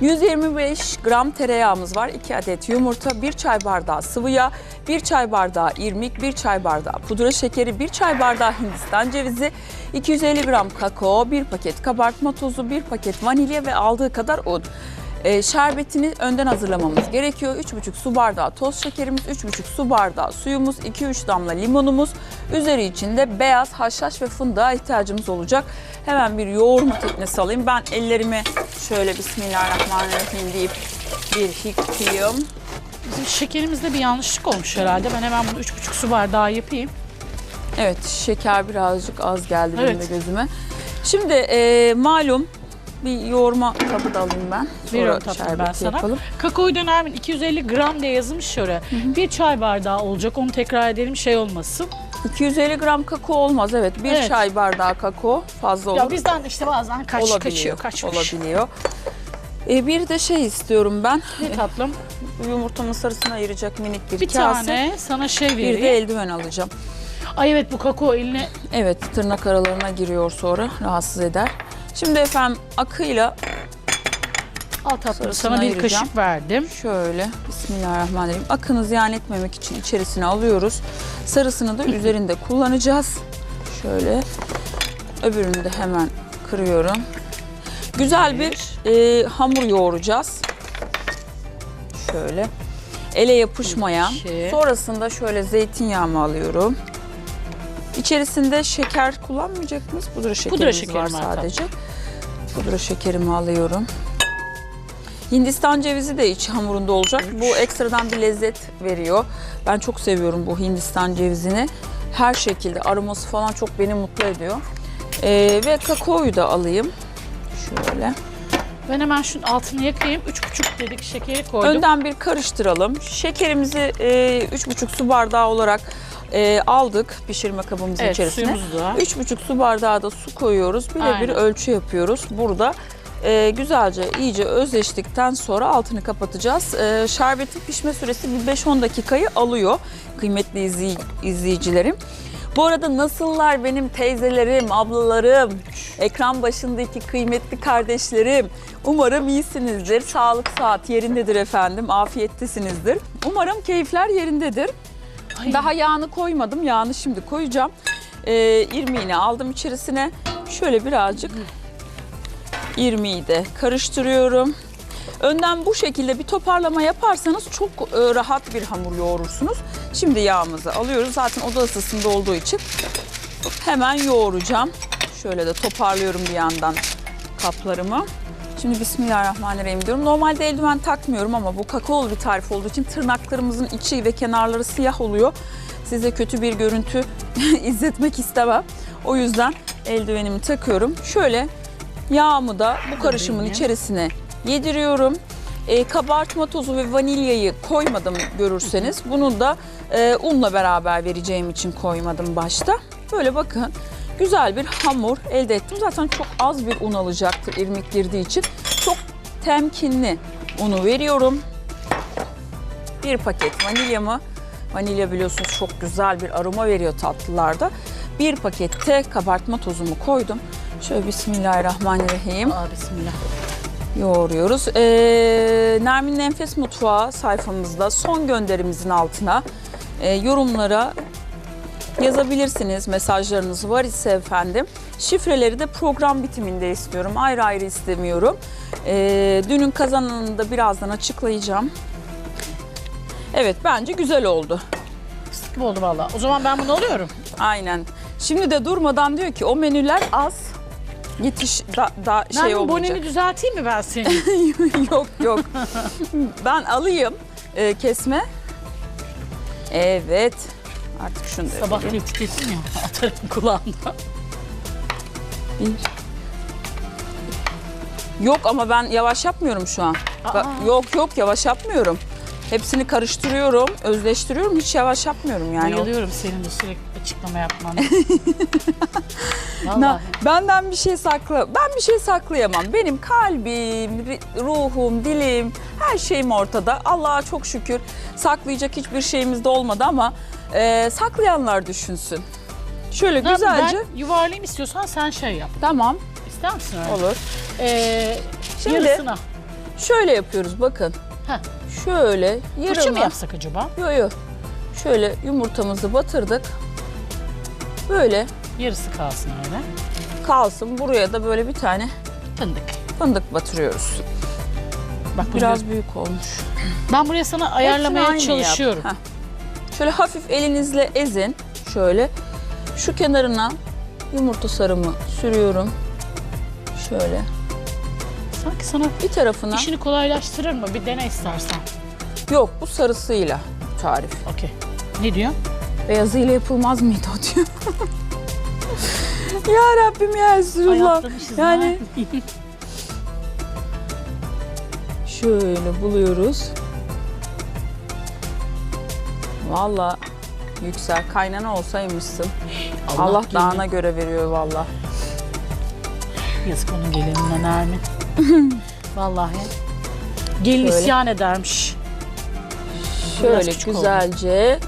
125 gram tereyağımız var. 2 adet yumurta, 1 çay bardağı sıvı yağ, 1 çay bardağı irmik, 1 çay bardağı pudra şekeri, 1 çay bardağı hindistan cevizi, 250 gram kakao, 1 paket kabartma tozu, 1 paket vanilya ve aldığı kadar un. Ee, şerbetini önden hazırlamamız gerekiyor. 3,5 su bardağı toz şekerimiz, 3,5 su bardağı suyumuz, 2-3 damla limonumuz. Üzeri içinde beyaz haşhaş ve fındığa ihtiyacımız olacak. Hemen bir yoğurma teknesi alayım. Ben ellerimi şöyle Bismillahirrahmanirrahim deyip bir yıkayayım. Bizim şekerimizde bir yanlışlık olmuş herhalde. Ben hemen bunu 3,5 su bardağı yapayım. Evet şeker birazcık az geldi benim de Evet. gözüme. Şimdi e, malum bir yoğurma kabı da alayım ben. Sonra Veriyorum tatlım ben şerbeti sana. yapalım. Kakao dönemin 250 gram diye yazılmış şöyle. Bir çay bardağı olacak. Onu tekrar edelim şey olmasın. 250 gram kakao olmaz evet. Bir Evet. çay bardağı kakao fazla olur. Ya bizden de işte bazen kaç, olabiliyor. kaçıyor, kaçmış. Olabiliyor. E, bir de şey istiyorum ben. Ne tatlım? Yumurtanın sarısını ayıracak minik bir, Bir kase. tane sana şey Bir vereyim. de eldiven alacağım. Ay evet bu kakao eline Evet tırnak aralarına giriyor sonra rahatsız eder. Şimdi efendim akıyla al tatlım Sarısını sana bir ayıracağım. kaşık verdim. şöyle Bismillahirrahmanirrahim akını ziyan etmemek için içerisine alıyoruz. Sarısını da üzerinde kullanacağız. Şöyle öbürünü de hemen kırıyorum. Güzel bir e, hamur yoğuracağız. Şöyle. Ele yapışmayan. Sonrasında şöyle zeytinyağımı alıyorum. İçerisinde şeker kullanmayacak mıyız? Pudra şekerimiz şekerim var var, sadece. Pudra şekerimi alıyorum. Hindistan cevizi de iç hamurunda olacak. Bu ekstradan bir lezzet veriyor. Ben çok seviyorum bu Hindistan cevizini. Her şekilde aroması falan çok beni mutlu ediyor. Ee, ve kakaoyu da alayım. Şöyle. Ben hemen şunun altını yakayım. 3,5 dedik şekeri koydum. Önden bir karıştıralım. Şekerimizi e, 3,5 su bardağı olarak e, aldık pişirme kabımızın evet içerisine. suyumuzu da. 3,5 su bardağı da su koyuyoruz. Bir de bir Aynen. ölçü yapıyoruz. Burada e, güzelce iyice özleştikten sonra altını kapatacağız. E, şerbetin pişme süresi bir 5-10 dakikayı alıyor kıymetli izley- izleyicilerim. Bu arada nasıllar benim teyzelerim, ablalarım, ekran başındaki kıymetli kardeşlerim? Umarım iyisinizdir. Sağlık saat yerindedir efendim. Afiyettesinizdir. Umarım keyifler yerindedir. Ay, Daha yağını koymadım. Yağını şimdi koyacağım. Ee, irmiğini aldım içerisine. Şöyle birazcık irmiği de karıştırıyorum. Önden bu şekilde bir toparlama yaparsanız çok e, rahat bir hamur yoğurursunuz. Şimdi yağımızı alıyoruz. Zaten oda ısısında olduğu için hemen yoğuracağım. Şöyle de toparlıyorum bir yandan kaplarımı. Şimdi Bismillahirrahmanirrahim diyorum. Normalde eldiven takmıyorum ama bu kakaolu bir tarif olduğu için tırnaklarımızın içi ve kenarları siyah oluyor. Size kötü bir görüntü izletmek istemem. O yüzden eldivenimi takıyorum. Şöyle yağımı da bu karışımın içerisine yediriyorum. E, kabartma tozu ve vanilyayı koymadım görürseniz. Bunu da e, unla beraber vereceğim için koymadım başta. Böyle bakın güzel bir hamur elde ettim. Zaten çok az bir un alacaktır irmik girdiği için. Çok temkinli unu veriyorum. Bir paket vanilyamı. Vanilya biliyorsunuz çok güzel bir aroma veriyor tatlılarda. Bir pakette kabartma tozumu koydum. Şöyle Bismillahirrahmanirrahim Aa, bismillah. yoğuruyoruz. Ee, Nermin'in Enfes Mutfağı sayfamızda son gönderimizin altına e, yorumlara yazabilirsiniz. Mesajlarınız var ise efendim. Şifreleri de program bitiminde istiyorum. Ayrı ayrı istemiyorum. Ee, dünün kazananını da birazdan açıklayacağım. Evet bence güzel oldu. Gibi oldu valla. O zaman ben bunu alıyorum. Aynen. Şimdi de durmadan diyor ki o menüler az. Yetiş da, da şey olmayacak. boneni düzelteyim mi ben senin? yok yok. ben alayım e, kesme. Evet. Artık şunu da Sabah yapayım. ettin ya. Atarım kulağında. Bir. Yok ama ben yavaş yapmıyorum şu an. Aa. Yok yok yavaş yapmıyorum. Hepsini karıştırıyorum, özleştiriyorum. Hiç yavaş yapmıyorum yani. Bayılıyorum senin de sürekli açıklama yapmana. Na- Vallahi. benden bir şey sakla. Ben bir şey saklayamam. Benim kalbim, ri- ruhum, dilim, her şeyim ortada. Allah'a çok şükür saklayacak hiçbir şeyimiz de olmadı ama e, saklayanlar düşünsün. Şöyle Ne yapayım, güzelce. Ben yuvarlayayım istiyorsan sen şey yap. Tamam, İster misin öyle? olur. Ee, Şimdi- yarısına. Şöyle yapıyoruz bakın. Heh. Şöyle Fırça mı yarına. yapsak acaba? Yo yo. Şöyle yumurtamızı batırdık. Böyle Yarısı kalsın öyle. kalsın. Buraya da böyle bir tane Fındık. fındık batırıyoruz. Bak bu Biraz büyük olmuş. Ben buraya sana ayarlamaya çalışıyorum. Şöyle hafif elinizle ezin. Şöyle. Şu kenarına yumurta sarımı sürüyorum. Şöyle. Sanki sana Bir tarafına. işini kolaylaştırır mı? Bir dene istersen. Yok bu sarısıyla tarif. Okey. Ne diyor? Beyazıyla yapılmaz mıydı o diyor. ya Rabbim ya Resulullah. Yani şöyle buluyoruz. Valla yüksel kaynana olsaymışsın. Allah, gelin. dağına göre veriyor valla. Yazık onun gelinine Nermin. Vallahi. Gelin Şöyle. isyan edermiş. Biraz Şöyle küçük güzelce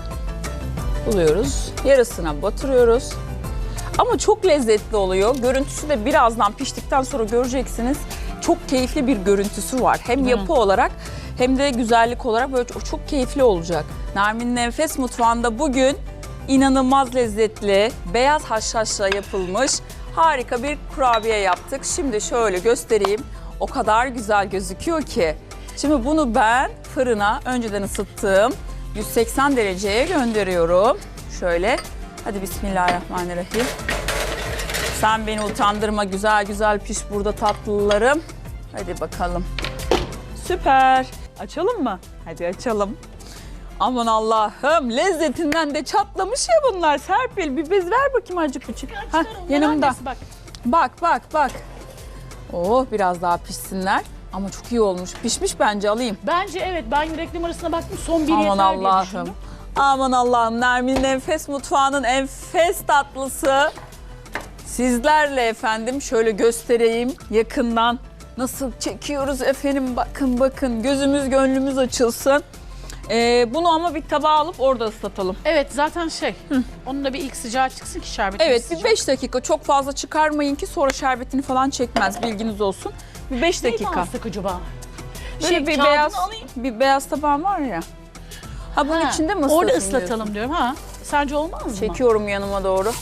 buluyoruz. Yarısına batırıyoruz. Ama çok lezzetli oluyor. Görüntüsü de birazdan piştikten sonra göreceksiniz. Çok keyifli bir görüntüsü var. Hem mi? yapı olarak hem de güzellik olarak böyle çok, çok keyifli olacak. Nermin'in Enfes Mutfağı'nda bugün inanılmaz lezzetli, beyaz haşhaşla yapılmış harika bir kurabiye yaptık. Şimdi şöyle göstereyim. O kadar güzel gözüküyor ki. Şimdi bunu ben fırına önceden ısıttığım 180 dereceye gönderiyorum. Şöyle. Hadi Bismillahirrahmanirrahim. Sen beni utandırma güzel güzel piş burada tatlılarım. Hadi bakalım. Süper. Açalım mı? Hadi açalım. Aman Allah'ım lezzetinden de çatlamış ya bunlar. Serpil bir bez ver bakayım azıcık küçük. Hah, yanımda. Bak. Bak bak bak. Oh biraz daha pişsinler. Ama çok iyi olmuş. Pişmiş bence alayım. Bence evet ben reklam arasına baktım son bir Aman yeter diye Allah'ım. düşündüm. Aman Allah'ım. Nermin'in enfes mutfağının enfes tatlısı. Sizlerle efendim şöyle göstereyim yakından. Nasıl çekiyoruz efendim bakın bakın gözümüz gönlümüz açılsın. Ee, bunu ama bir tabağa alıp orada ıslatalım. Evet zaten şey onun da bir ilk sıcağı çıksın ki şerbeti Evet bir 5 dakika çok fazla çıkarmayın ki sonra şerbetini falan çekmez bilginiz olsun. Bir 5 dakika. alsak acaba? Böyle Şey, bir kağıdını beyaz alayım. bir beyaz tabağım var ya. Ha bunun Ha, içinde mi Orada ıslatayım ıslatalım diyorsun? diyorum ha. Sence olmaz mı? Çekiyorum yanıma doğru.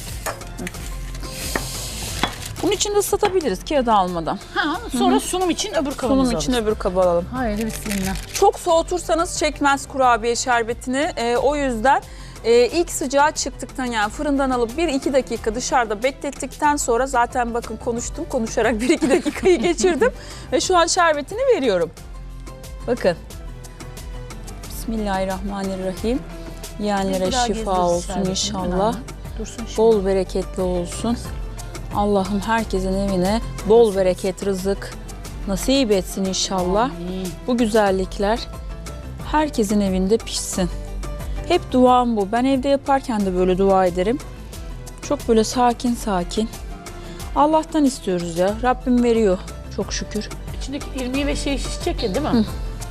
Hı. Bunun içinde ıslatabiliriz kağıdı almadan. Ha, sonra sunum için öbür kabımızı Bunun için öbür kabı alalım. Haydi bismillah. Çok soğutursanız çekmez kurabiye şerbetini. Ee, o yüzden e, ilk sıcağı çıktıktan yani fırından alıp 1-2 dakika dışarıda beklettikten sonra zaten bakın konuştum konuşarak 1-2 dakikayı geçirdim ve şu an şerbetini veriyorum. Bakın. Bismillahirrahmanirrahim. Yiyenlere şifa olsun inşallah. Bol bereketli olsun. Allah'ım herkesin evine bol bereket, rızık nasip etsin inşallah. Amin. Bu güzellikler herkesin evinde pişsin. Hep duam bu. Ben evde yaparken de böyle dua ederim. Çok böyle sakin sakin. Allah'tan istiyoruz ya. Rabbim veriyor çok şükür. İçindeki irmiği ve şey şişecek ya değil mi?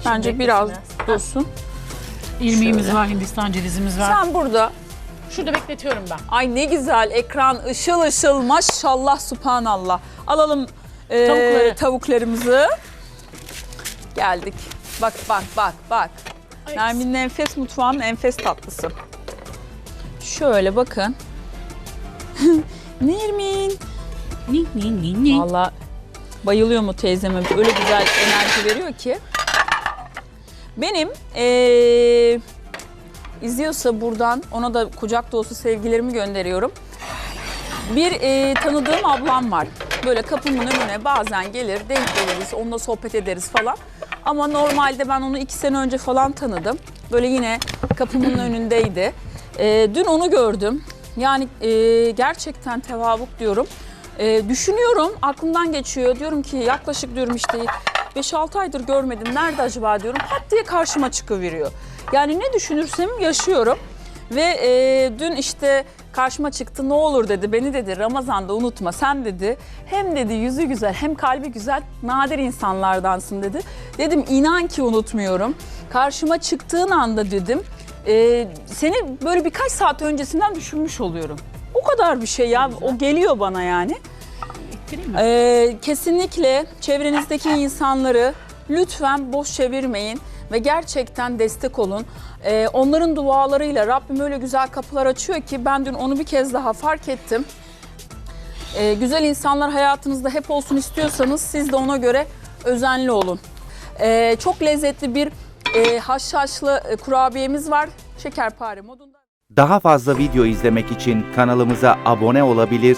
Bence Şimdi biraz dursun. İrmiğimiz Şöyle. var, Hindistan cevizimiz var. Sen burada Şurada bekletiyorum ben. ay ne güzel ekran ışıl ışıl maşallah subhanallah. Alalım e, Tavukları. tavuklarımızı. Geldik. Bak bak bak bak. Ay, Nermin'in enfes mutfağının enfes tatlısı. Şöyle bakın. Nermin. Ni ni ni ni. Valla bayılıyor mu teyzeme? Öyle güzel enerji veriyor ki. Benim eee, izliyorsa buradan ona da kucak dolusu sevgilerimi gönderiyorum. Bir eee, tanıdığım ablam var. Böyle kapımın önüne bazen gelir, denk geliriz, onunla sohbet ederiz falan. Ama normalde ben onu iki sene önce falan tanıdım. Böyle yine kapımın önündeydi. Eee, dün onu gördüm. Yani eee, gerçekten tevabuk diyorum. Eee, düşünüyorum, aklımdan geçiyor. Diyorum ki yaklaşık diyorum işte 5-6 aydır görmedim. Nerede acaba diyorum. Pat diye karşıma çıkıveriyor. Yani ne düşünürsem yaşıyorum. Ve eee, dün işte karşıma çıktı ne olur dedi beni dedi Ramazan'da unutma sen dedi hem dedi yüzü güzel hem kalbi güzel nadir insanlardansın dedi. Dedim inan ki unutmuyorum. Karşıma çıktığın anda dedim eee, seni böyle birkaç saat öncesinden düşünmüş oluyorum. O kadar bir şey ya o geliyor bana yani. Mi? Ee, kesinlikle çevrenizdeki insanları Lütfen boş çevirmeyin ve gerçekten destek olun. Ee, onların dualarıyla Rabbim öyle güzel kapılar açıyor ki ben dün onu bir kez daha fark ettim. Ee, güzel insanlar hayatınızda hep olsun istiyorsanız siz de ona göre özenli olun. Ee, çok lezzetli bir e, haşhaşlı e, kurabiyemiz var. Şekerpare modunda. Daha fazla video izlemek için kanalımıza abone olabilir,